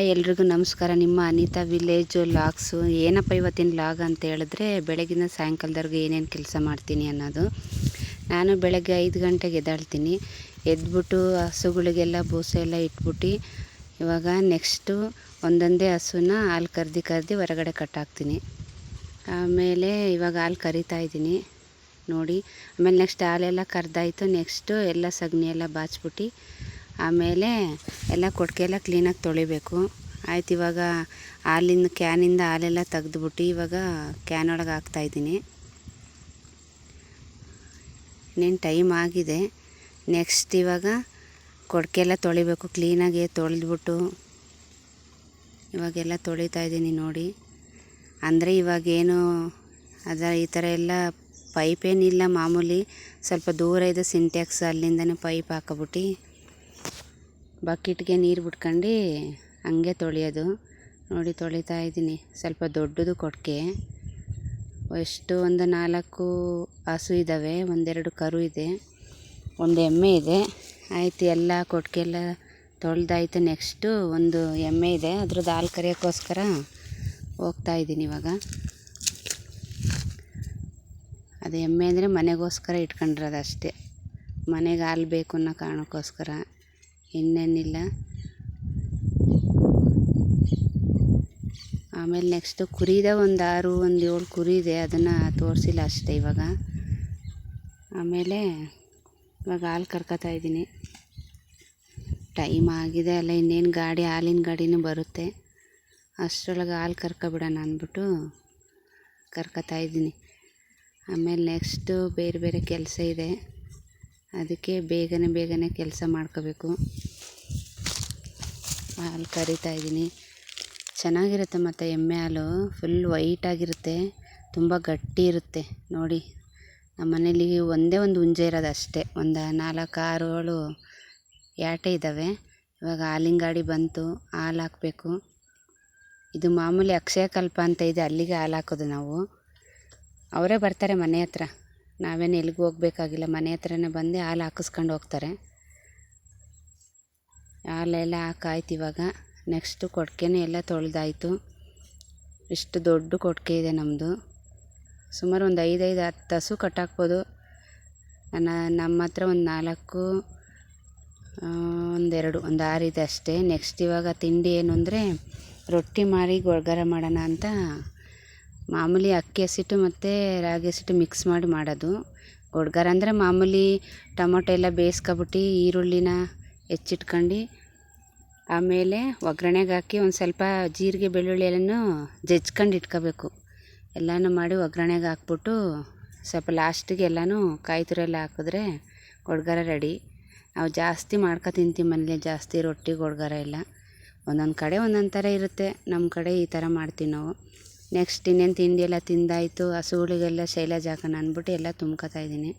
Hi ಎಲ್ರಿಗೂ ನಮಸ್ಕಾರ. ನಿಮ್ಮ ಅನಿತಾ ವಿಲೇಜು ಲಾಗ್ಸು. ಏನಪ್ಪ ಇವತ್ತಿನ ಲಾಗ್ ಅಂತ ಹೇಳಿದ್ರೆ ಬೆಳಗಿನ ಸಾಯಂಕಾಲದವರೆಗೂ ಏನೇನು ಕೆಲಸ ಮಾಡ್ತೀನಿ ಅನ್ನೋದು. ನಾನು ಬೆಳಗ್ಗೆ ಐದು ಗಂಟೆಗೆ ಎದ್ದಾಳ್ತೀನಿ. ಎದ್ಬಿಟ್ಟು ಹಸುಗಳಿಗೆಲ್ಲ ಬೂಸೆ ಎಲ್ಲ ಇಟ್ಬಿಟ್ಟು ಇವಾಗ ನೆಕ್ಸ್ಟು ಒಂದೊಂದೇ ಹಸುನ ಹಾಲು ಕರ್ದು ಕರ್ದು ಹೊರಗಡೆ ಕಟ್ಟಾಕ್ತೀನಿ. ಆಮೇಲೆ ಇವಾಗ ಹಾಲು ಕರಿತಾ ಇದ್ದೀನಿ. ನೋಡಿ, ಆಮೇಲೆ ನೆಕ್ಸ್ಟ್ ಹಾಲೆಲ್ಲ ಕರ್ದಾಯಿತು. ನೆಕ್ಸ್ಟು ಎಲ್ಲ ಸಗಣಿ ಎಲ್ಲ ಬಾಚ್ಬಿಟ್ಟು ಆಮೇಲೆ ಎಲ್ಲ ಕೊಟ್ಟಿಗೆ ಎಲ್ಲ ಕ್ಲೀನಾಗಿ ತೊಳಿಬೇಕು. ಆಯ್ತು ಇವಾಗ ಹಾಲಿಂದ, ಕ್ಯಾನಿಂದ ಹಾಲೆಲ್ಲ ತೆಗೆದುಬಿಟ್ಟು ಇವಾಗ ಕ್ಯಾನ್ ಒಳಗೆ ಹಾಕ್ತಾಯಿದ್ದೀನಿ ಇನ್ನೇನು ಟೈಮ್ ಆಗಿದೆ. ನೆಕ್ಸ್ಟ್ ಇವಾಗ ಎಲ್ಲ ತೊಳಿಬೇಕು ಕ್ಲೀನಾಗೆ ತೊಳೆದ್ಬಿಟ್ಟು ಇವಾಗೆಲ್ಲ ತೊಳಿತಾ ಇದ್ದೀನಿ ನೋಡಿ. ಅಂದರೆ ಇವಾಗೇನು ಅದರ ಈ ಥರ ಎಲ್ಲ ಪೈಪ್ ಏನಿಲ್ಲ ಮಾಮೂಲಿ. ಸ್ವಲ್ಪ ದೂರ ಇದೆ ಸಿಂಟ್ಯಾಕ್ಸ್ ಅಲ್ಲಿಂದನೇ ಪೈಪ್ ಹಾಕೊಬಿಟ್ಟು ಬಕೆಟ್ಗೆ ನೀರು ಬಿಟ್ಕೊಂಡು ಹಂಗೆ ತೊಳೆಯೋದು. ನೋಡಿ ತೊಳಿತಾ ಇದ್ದೀನಿ. ಸ್ವಲ್ಪ ದೊಡ್ಡದು ಕೊಟ್ಟಿಗೆ. ಎಷ್ಟು? ಒಂದು ನಾಲ್ಕು ಹಸು ಇದ್ದಾವೆ. ಒಂದೆರಡು ಕರು ಇದೆ. ಒಂದು ಎಮ್ಮೆ ಇದೆ. ಆಯಿತು, ಎಲ್ಲ ಕೊಟ್ಟಿಗೆ ಎಲ್ಲ ತೊಳೆದಾಯ್ತು. ನೆಕ್ಸ್ಟು ಒಂದು ಎಮ್ಮೆ ಇದೆ. ಅದ್ರದ್ದು ಹಾಲು ಕರಿಯೋಕ್ಕೋಸ್ಕರ ಹೋಗ್ತಾ ಇದ್ದೀನಿ ಇವಾಗ. ಅದು ಎಮ್ಮೆ ಅಂದರೆ ಮನೆಗೋಸ್ಕರ ಇಟ್ಕೊಂಡಿರೋದು ಅಷ್ಟೇ. ಮನೆಗೆ ಹಾಲು ಬೇಕು ಅನ್ನೋ ಕಾರಣಕ್ಕೋಸ್ಕರ. ಇನ್ನೇನಿಲ್ಲ. ಆಮೇಲೆ ನೆಕ್ಸ್ಟು ಕುರಿದೆ ಒಂದು ಆರು, ಒಂದು ಏಳು ಕುರಿ ಇದೆ, ಅದನ್ನು ತೋರಿಸಿಲ್ಲ ಅಷ್ಟೇ ಇವಾಗ. ಆಮೇಲೆ ಇವಾಗ ಹಾಲು ಕರ್ಕೊತಾ ಇದ್ದೀನಿ. ಟೈಮ್ ಆಗಿದೆ ಅಲ್ಲ, ಇನ್ನೇನು ಗಾಡಿ, ಹಾಲಿನ ಗಾಡಿನೂ ಬರುತ್ತೆ. ಅಷ್ಟರೊಳಗೆ ಹಾಲು ಕರ್ಕೊಬಿಡೋಣ ಅಂದ್ಬಿಟ್ಟು ಕರ್ಕೊತಾ ಇದ್ದೀನಿ. ಆಮೇಲೆ ನೆಕ್ಸ್ಟು ಬೇರೆ ಬೇರೆ ಕೆಲಸ ಇದೆ. ಅದಕ್ಕೆ ಬೇಗನೆ ಬೇಗನೆ ಕೆಲಸ ಮಾಡ್ಕೋಬೇಕು. ಹಾಲು ಕರಿತಾ ಇದ್ದೀನಿ. ಚೆನ್ನಾಗಿರುತ್ತೆ ಮತ್ತು ಎಮ್ಮೆ ಹಾಲು. ಫುಲ್ ವೈಟಾಗಿರುತ್ತೆ ತುಂಬ ಗಟ್ಟಿ ಇರುತ್ತೆ. ನೋಡಿ, ನಮ್ಮ ಮನೇಲಿ ಒಂದೇ ಒಂದು ಹುಂಜೆ ಇರೋದು ಅಷ್ಟೇ. ಒಂದು ನಾಲ್ಕು ಆರು ಏಳು ಯಾಟೆ ಇದ್ದಾವೆ. ಇವಾಗ ಹಾಲಿನ ಗಾಡಿ ಬಂತು. ಹಾಲು ಹಾಕಬೇಕು. ಇದು ಮಾಮೂಲಿ ಅಕ್ಷಯಕಲ್ಪ ಅಂತ ಇದೆ. ಅಲ್ಲಿಗೆ ಹಾಲು ಹಾಕೋದು ನಾವು. ಅವರೇ ಬರ್ತಾರೆ ಮನೆ ಹತ್ರ. ನಾವೇನು ಎಲ್ಲಿಗೂ ಹೋಗ್ಬೇಕಾಗಿಲ್ಲ. ಮನೆ ಹತ್ರನೇ ಬಂದು ಹಾಲು ಹಾಕಿಸ್ಕೊಂಡು ಹೋಗ್ತಾರೆ. ಹಾಲೆಲ್ಲ ಹಾಕಾಯ್ತು ಇವಾಗ. ನೆಕ್ಸ್ಟು ಕೊಡ್ಕೆನೇ ಎಲ್ಲ ತೊಳೆದಾಯಿತು. ಇಷ್ಟು ದೊಡ್ಡ ಕೊಟ್ಟಿಗೆ ಇದೆ ನಮ್ಮದು ಸುಮಾರು ಒಂದು ಐದೈದು ಹತ್ತು ಹಸು ಕಟ್ಟಾಕ್ಬೋದು. ನನ್ನ, ನಮ್ಮ ಹತ್ರ ಒಂದು ನಾಲ್ಕು ಒಂದೆರಡು ಒಂದು ಆರಿದೆ ಅಷ್ಟೇ. ನೆಕ್ಸ್ಟ್ ಇವಾಗ ತಿಂಡಿ ಏನು ಅಂದರೆ ರೊಟ್ಟಿ ಮಾಡಿ ಗೊಳ್ಗರ ಮಾಡೋಣ ಅಂತ ಮಾಮೂಲಿ ಅಕ್ಕಿ ಹಸಿಟ್ಟು ಮತ್ತು ರಾಗಿ ಹಸಿಟ್ಟು ಮಿಕ್ಸ್ ಮಾಡಿ ಮಾಡೋದು. ಗೊಡ್ಗರ ಅಂದರೆ ಮಾಮೂಲಿ ಟೊಮೊಟೊ ಎಲ್ಲ ಬೇಯಿಸ್ಕೊಬಿಟ್ಟು ಈರುಳ್ಳಿನ ಹೆಚ್ಚಿಟ್ಕೊಂಡು, ಆಮೇಲೆ ಒಗ್ಗರಣೆಗೆ ಹಾಕಿ ಒಂದು ಸ್ವಲ್ಪ ಜೀರಿಗೆ, ಬೆಳ್ಳುಳ್ಳಿ ಎಲ್ಲನೂ ಜಜ್ಕೊಂಡು ಇಟ್ಕೋಬೇಕು. ಎಲ್ಲನೂ ಮಾಡಿ ಒಗ್ಗರಣೆಗೆ ಹಾಕ್ಬಿಟ್ಟು ಸ್ವಲ್ಪ ಲಾಸ್ಟಿಗೆ ಎಲ್ಲನೂ ಕಾಯಿ ತುರಿ ಹಾಕಿದ್ರೆ ಗೊಡ್ಗರ ರೆಡಿ. ನಾವು ಜಾಸ್ತಿ ಮಾಡ್ಕೊ ತಿಂತೀವಿ ಮನೇಲಿ, ಜಾಸ್ತಿ ರೊಟ್ಟಿ ಗೊಡ್ಗರ ಎಲ್ಲ. ಒಂದೊಂದು ಕಡೆ ಒಂದೊಂದು ಥರ ಇರುತ್ತೆ. ನಮ್ಮ ಕಡೆ ಈ ಥರ ಮಾಡ್ತೀವಿ ನಾವು. ನೆಕ್ಸ್ಟ್ ಇನ್ನೇನು ತಿಂಡಿ ಎಲ್ಲ ತಿಂದಾಯಿತು ಹಸುಗಳಿಗೆಲ್ಲ ಶೈಲಾಜ್ ಹಾಕೋಣ ಅಂದ್ಬಿಟ್ಟು ಎಲ್ಲ ತುಂಬ್ಕೊತಾ ಇದ್ದೀನಿ.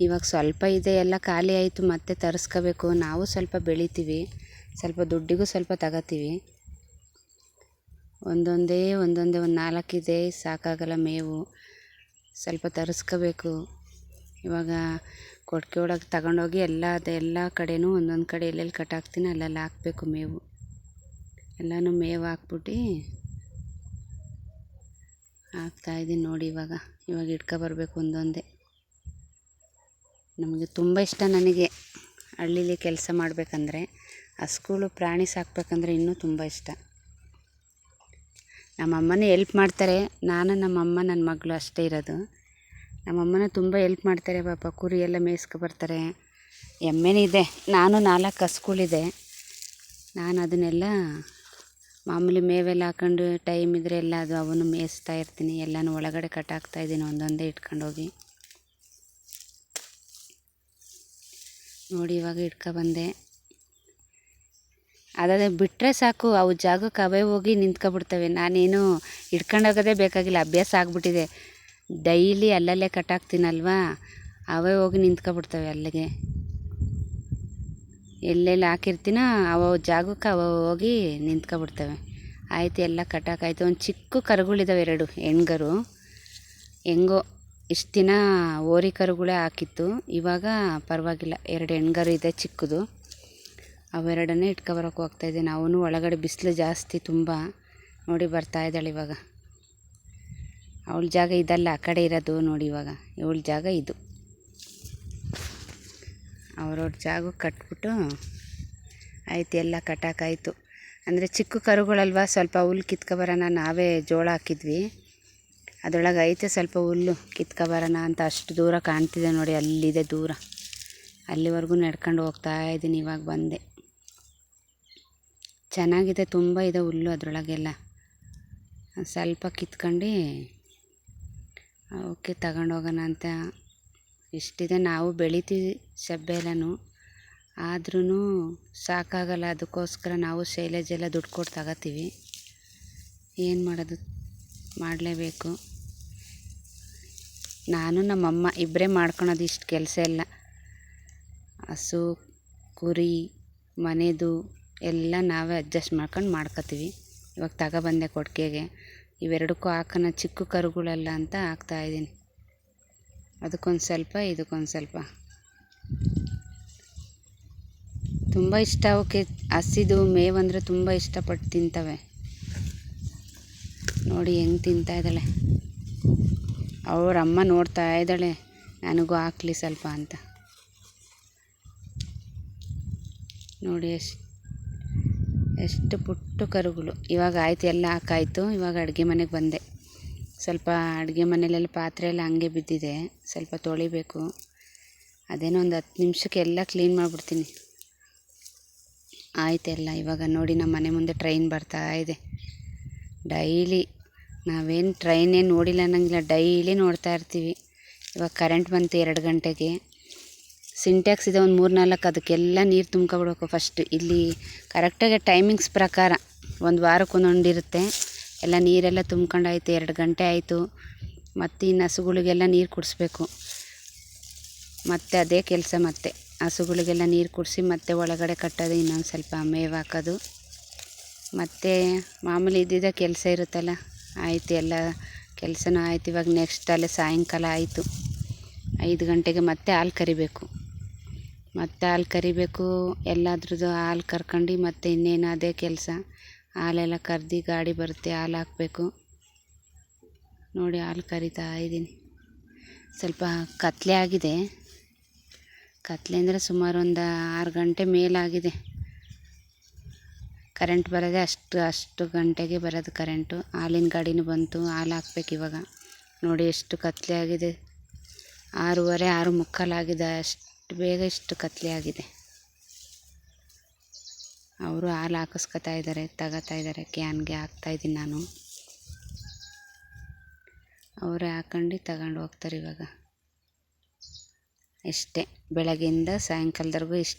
ಇವಾಗ ಸ್ವಲ್ಪ ಇದೆ, ಎಲ್ಲ ಖಾಲಿ ಆಯಿತು, ಮತ್ತೆ ತರಿಸ್ಕೋಬೇಕು. ನಾವು ಸ್ವಲ್ಪ ಬೆಳಿತೀವಿ, ಸ್ವಲ್ಪ ದುಡ್ಡಿಗೂ ಸ್ವಲ್ಪ ತಗೋತೀವಿ. ಒಂದೊಂದೇ ಒಂದೊಂದೇ ಒಂದು ನಾಲ್ಕಿದೆ ಸಾಕಾಗಲ್ಲ ಮೇವು. ಸ್ವಲ್ಪ ತರಿಸ್ಕೋಬೇಕು. ಇವಾಗ ಕೊಟ್ಟಿಗೆ ಒಳಗೆ ತಗೊಂಡೋಗಿ ಎಲ್ಲ, ಅದೆಲ್ಲ ಕಡೆನೂ ಒಂದೊಂದು ಕಡೆ ಎಲ್ಲೆಲ್ಲಿ ಕಟ್ಟಾಕ್ತೀನಿ ಅಲ್ಲೆಲ್ಲ ಹಾಕಬೇಕು ಮೇವು. ಎಲ್ಲನೂ ಮೇವು ಹಾಕ್ಬಿಟ್ಟು ಹಾಕ್ತಾಯಿದ್ದೀನಿ ನೋಡಿ ಇವಾಗ. ಇವಾಗ ಇಟ್ಕೊಬರ್ಬೇಕು ಒಂದೊಂದೇ. ನಮಗೆ ತುಂಬ ಇಷ್ಟ ನನಗೆ. ಹಳ್ಳೀಲಿ ಕೆಲಸ ಮಾಡಬೇಕಂದ್ರೆ ಹಸ್ಗಳು ಪ್ರಾಣಿ ಸಾಕಬೇಕಂದ್ರೆ ಇನ್ನೂ ತುಂಬ ಇಷ್ಟ. ನಮ್ಮಮ್ಮನೇ ಎಲ್ಪ್ ಮಾಡ್ತಾರೆ. ನಾನು ನಮ್ಮಮ್ಮ ನನ್ನ ಮಗಳು ಅಷ್ಟೇ ಇರೋದು. ನಮ್ಮಮ್ಮನೇ ತುಂಬ ಎಲ್ಪ್ ಮಾಡ್ತಾರೆ. ಪಾಪ ಕುರಿ ಎಲ್ಲ ಮೇಯ್ಸ್ಕೊಬರ್ತಾರೆ ಎಮ್ಮೆನೇ ಇದೆ. ನಾನು ನಾಲ್ಕು ಹಸ್ಗಳಿದೆ ನಾನು ಅದನ್ನೆಲ್ಲ ಮಾಮೂಲಿ ಮೇವೆಲ್ಲ ಹಾಕೊಂಡು ಟೈಮ್ ಇದ್ದರೆ ಎಲ್ಲ ಅದು ಅವನ್ನು ಮೇಯಿಸ್ತಾ ಇರ್ತೀನಿ. ಎಲ್ಲನೂ ಒಳಗಡೆ ಕಟ್ಟಾಕ್ತಾ ಇದ್ದೀನಿ. ಒಂದೊಂದೇ ಇಟ್ಕೊಂಡೋಗಿ ನೋಡಿ, ಇವಾಗ ಇಟ್ಕೊಬಂದೆ ಅದಾದರೆ ಬಿಟ್ಟರೆ ಸಾಕು. ಅವು ಜಾಗಕ್ಕೆ ಅವೇ ಹೋಗಿ ನಿಂತ್ಕೊಬಿಡ್ತವೆ. ನಾನೇನು ಇಟ್ಕೊಂಡೋಗೋದೇ ಬೇಕಾಗಿಲ್ಲ. ಅಭ್ಯಾಸ ಆಗಿಬಿಟ್ಟಿದೆ. ಡೈಲಿ ಅಲ್ಲಲ್ಲೇ ಕಟ್ಟಾಕ್ತೀನಲ್ವಾ ಅವೇ ಹೋಗಿ ನಿಂತ್ಕೊಬಿಡ್ತವೆ ಅಲ್ಲಿಗೆ. ಎಲ್ಲೆಲ್ಲಿ ಹಾಕಿರ್ತೀನೋ ಅವ ಜಾಗಕ್ಕೆ ಅವ ಹೋಗಿ ನಿಂತ್ಕೊಬಿಡ್ತವೆ. ಆಯ್ತು, ಎಲ್ಲ ಕಟ್ಟಾಕಾಯ್ತು. ಒಂದು ಚಿಕ್ಕ ಕರುಗಳಿದಾವೆ ಎರಡು ಹೆಣ್ಗರು. ಹೆಂಗೋ, ಇಷ್ಟು ದಿನ ಓರಿ ಕರುಗಳೇ ಹಾಕಿತ್ತು. ಇವಾಗ ಪರವಾಗಿಲ್ಲ, ಎರಡು ಹೆಣ್ಗರು ಇದೆ ಚಿಕ್ಕದು. ಅವೆರಡನ್ನೇ ಇಟ್ಕೊಬರಕ್ಕೆ ಹೋಗ್ತಾಯಿದ್ದೀನಿ ಅವನು ಒಳಗಡೆ ಬಿಸಿಲು ಜಾಸ್ತಿ ತುಂಬ ನೋಡಿ ಬರ್ತಾ ಇದ್ದಾಳೆ ಇವಾಗ. ಅವಳ ಜಾಗ ಇದಲ್ಲ, ಆ ಕಡೆ ಇರೋದು ನೋಡಿ ಇವಾಗ. ಇವಳ ಜಾಗ ಇದು. ಅವ್ರವ್ರ ಜಾಗಕ್ಕೆ ಕಟ್ಬಿಟ್ಟು ಆಯ್ತು, ಎಲ್ಲ ಕಟ್ಟಾಕಾಯಿತು. ಅಂದರೆ ಚಿಕ್ಕ ಕರುಗಳಲ್ವ, ಸ್ವಲ್ಪ ಹುಲ್ಲು ಕಿತ್ಕೊಬರೋಣ, ನಾವೇ ಜೋಳ ಹಾಕಿದ್ವಿ. ಅದರೊಳಗೆ ಐತೆ ಸ್ವಲ್ಪ ಹುಲ್ಲು ಕಿತ್ಕೊಬರೋಣ ಅಂತ ಅಷ್ಟು ದೂರ ಕಾಣ್ತಿದೆ ನೋಡಿ, ಅಲ್ಲಿದೆ ದೂರ. ಅಲ್ಲಿವರೆಗೂ ನಡ್ಕೊಂಡು ಹೋಗ್ತಾ ಇದ್ದೀನಿ, ಇವಾಗ ಬಂದೆ. ಚೆನ್ನಾಗಿದೆ, ತುಂಬ ಇದೆ ಹುಲ್ಲು ಅದರೊಳಗೆಲ್ಲ. ಸ್ವಲ್ಪ ಕಿತ್ಕೊಂಡು, ಓಕೆ, ತಗೊಂಡೋಗೋಣ ಅಂತ ಇಷ್ಟಿದೆ. ನಾವು ಬೆಳಿತೀವಿ ಸಬ್ಬೆ ಎಲ್ಲನೂ ಆದ್ರೂ ಸಾಕಾಗಲ್ಲ. ಅದಕ್ಕೋಸ್ಕರ ನಾವು ಶೈಲೇಜ್ ಎಲ್ಲ ದುಡ್ಡು ಕೊಟ್ಟು ತಗೋತೀವಿ. ಏನು ಮಾಡೋದು? ಮಾಡಲೇಬೇಕು. ನಾನು ನಮ್ಮಮ್ಮ ಇಬ್ಬರೇ ಮಾಡ್ಕೊಳೋದು ಇಷ್ಟು ಕೆಲಸ ಎಲ್ಲ ಹಸು, ಕುರಿ, ಮನೆದು ಎಲ್ಲ ನಾವೇ ಅಡ್ಜಸ್ಟ್ ಮಾಡ್ಕೊಂಡು ಮಾಡ್ಕೋತೀವಿ. ಇವಾಗ ತಗೊಬಂದೆ ಕೊಟ್ಟಿಗೆಗೆ ಇವೆರಡಕ್ಕೂ ಹಾಕೋಣ ಚಿಕ್ಕ ಕರುಗಳೆಲ್ಲ ಅಂತ ಹಾಕ್ತಾಯಿದ್ದೀನಿ ಅದಕ್ಕೊಂದು ಸ್ವಲ್ಪ, ಇದಕ್ಕೊಂದು ಸ್ವಲ್ಪ. ತುಂಬ ಇಷ್ಟ ಅವಕ್ಕೆ ಹಸಿದು ಮೇವಂದರೆ ತುಂಬ ಇಷ್ಟಪಟ್ಟು ತಿಂತವೆ. ನೋಡಿ ಹೆಂಗೆ ತಿಂತಾ ಇದ್ದಾಳೆ. ಅವ್ರ ಅಮ್ಮ ನೋಡ್ತಾ ಇದ್ದಾಳೆ, ನನಗೂ ಹಾಕ್ಲಿ ಸ್ವಲ್ಪ ಅಂತ. ನೋಡಿ ಎಷ್ಟು ಎಷ್ಟು ಪುಟ್ಟು ಕರುಗಳು. ಇವಾಗ ಆಯ್ತು, ಎಲ್ಲ ಹಾಕಾಯ್ತು. ಇವಾಗ ಅಡುಗೆ ಮನೆಗೆ ಬಂದೆ. ಸ್ವಲ್ಪ ಅಡುಗೆ ಮನೆಯಲ್ಲೆಲ್ಲ ಪಾತ್ರೆ ಎಲ್ಲ ಹಂಗೆ ಬಿದ್ದಿದೆ. ಸ್ವಲ್ಪ ತೊಳಿಬೇಕು. ಅದೇನೋ ಒಂದು ಹತ್ತು ನಿಮಿಷಕ್ಕೆ ಎಲ್ಲ ಕ್ಲೀನ್ ಮಾಡಿಬಿಡ್ತೀನಿ. ಆಯ್ತೆಲ್ಲ ಇವಾಗ ನೋಡಿ ನಮ್ಮ ಮನೆ ಮುಂದೆ ಟ್ರೈನ್ ಬರ್ತಾ ಇದೆ. ಡೈಲಿ ನಾವೇನು ಟ್ರೈನೇ ನೋಡಿಲ್ಲ ಅನ್ನಂಗಿಲ್ಲ, ಡೈಲಿ ನೋಡ್ತಾ ಇರ್ತೀವಿ. ಇವಾಗ ಕರೆಂಟ್ ಬಂತು ಎರಡು ಗಂಟೆಗೆ. ಸಿಂಟ್ಯಾಕ್ಸ್ ಇದೆ ಒಂದು ಮೂರು ನಾಲ್ಕು ಅದಕ್ಕೆಲ್ಲ ನೀರು ತುಂಬ್ಕೊಬಿಡ್ಬೇಕು ಫಸ್ಟ್ ಇಲ್ಲಿ ಕರೆಕ್ಟಾಗಿ ಟೈಮಿಂಗ್ಸ್ ಪ್ರಕಾರ ಒಂದು ವಾರಕ್ಕೆ ಎಲ್ಲ ನೀರೆಲ್ಲ ತುಂಬ್ಕೊಂಡಾಯ್ತು, ಎರಡು ಗಂಟೆ ಆಯಿತು. ಮತ್ತು ಇನ್ನು ಹಸುಗಳಿಗೆಲ್ಲ ನೀರು ಕುಡಿಸ್ಬೇಕು. ಮತ್ತೆ ಅದೇ ಕೆಲಸ ಮತ್ತೆ. ಹಸುಗಳಿಗೆಲ್ಲ ನೀರು ಕುಡಿಸಿ ಮತ್ತೆ ಒಳಗಡೆ ಕಟ್ಟೋದು, ಇನ್ನೊಂದು ಸ್ವಲ್ಪ ಮೇವು ಹಾಕೋದು. ಮತ್ತು ಮಾಮೂಲಿ ಇದ್ದಿದ್ದ ಕೆಲಸ ಇರುತ್ತಲ್ಲ, ಆಯಿತು ಎಲ್ಲ ಕೆಲಸನೂ ಆಯ್ತು. ಇವಾಗ ನೆಕ್ಸ್ಟ್ ಅಲ್ಲೇ ಸಾಯಂಕಾಲ ಆಯಿತು. ಐದು ಗಂಟೆಗೆ ಮತ್ತೆ ಹಾಲು ಕರಿಬೇಕು. ಮತ್ತೆ ಹಾಲು ಕರಿಬೇಕು, ಎಲ್ಲಾದ್ರದ್ದು ಹಾಲು ಕರ್ಕೊಂಡು ಮತ್ತೆ ಇನ್ನೇನು ಅದೇ ಕೆಲಸ. ಹಾಲೆಲ್ಲ ಕರ್ದು ಗಾಡಿ ಬರುತ್ತೆ, ಹಾಲು ಹಾಕಬೇಕು. ನೋಡಿ ಹಾಲು ಕರಿತಾ ಇದ್ದೀನಿ. ಸ್ವಲ್ಪ ಕತ್ತಲೆ ಆಗಿದೆ. ಕತ್ತಲೆ ಅಂದರೆ ಸುಮಾರು ಒಂದು ಆರು ಗಂಟೆ ಮೇಲಾಗಿದೆ. ಕರೆಂಟ್ ಬರೋದೆ ಅಷ್ಟು ಅಷ್ಟು ಗಂಟೆಗೆ ಬರೋದು ಕರೆಂಟು. ಹಾಲಿನ ಗಾಡಿನೂ ಬಂತು, ಹಾಲು ಹಾಕ್ಬೇಕು ಇವಾಗ. ನೋಡಿ ಎಷ್ಟು ಕತ್ತಲೆ ಆಗಿದೆ. ಆರೂವರೆ, ಆರು ಮುಕ್ಕಾಲಾಗಿದೆ. ಅಷ್ಟು ಬೇಗ ಇಷ್ಟು ಕತ್ತಲೆ ಆಗಿದೆ. ಅವರು ಹಾಲು ಹಾಕಿಸ್ಕೊತಾ ಇದ್ದಾರೆ, ತಗೋತಾ ಇದ್ದಾರೆ, ಕ್ಯಾನ್ಗೆ ಹಾಕ್ತಾಯಿದ್ದೀನಿ ನಾನು. ಅವರೇ ಹಾಕೊಂಡು ತಗೊಂಡು ಹೋಗ್ತಾರೆ ಇವಾಗ. ಇಷ್ಟೇ ಬೆಳಗ್ಗೆಯಿಂದ ಸಾಯಂಕಾಲದವರೆಗೂ ಇಷ್ಟು.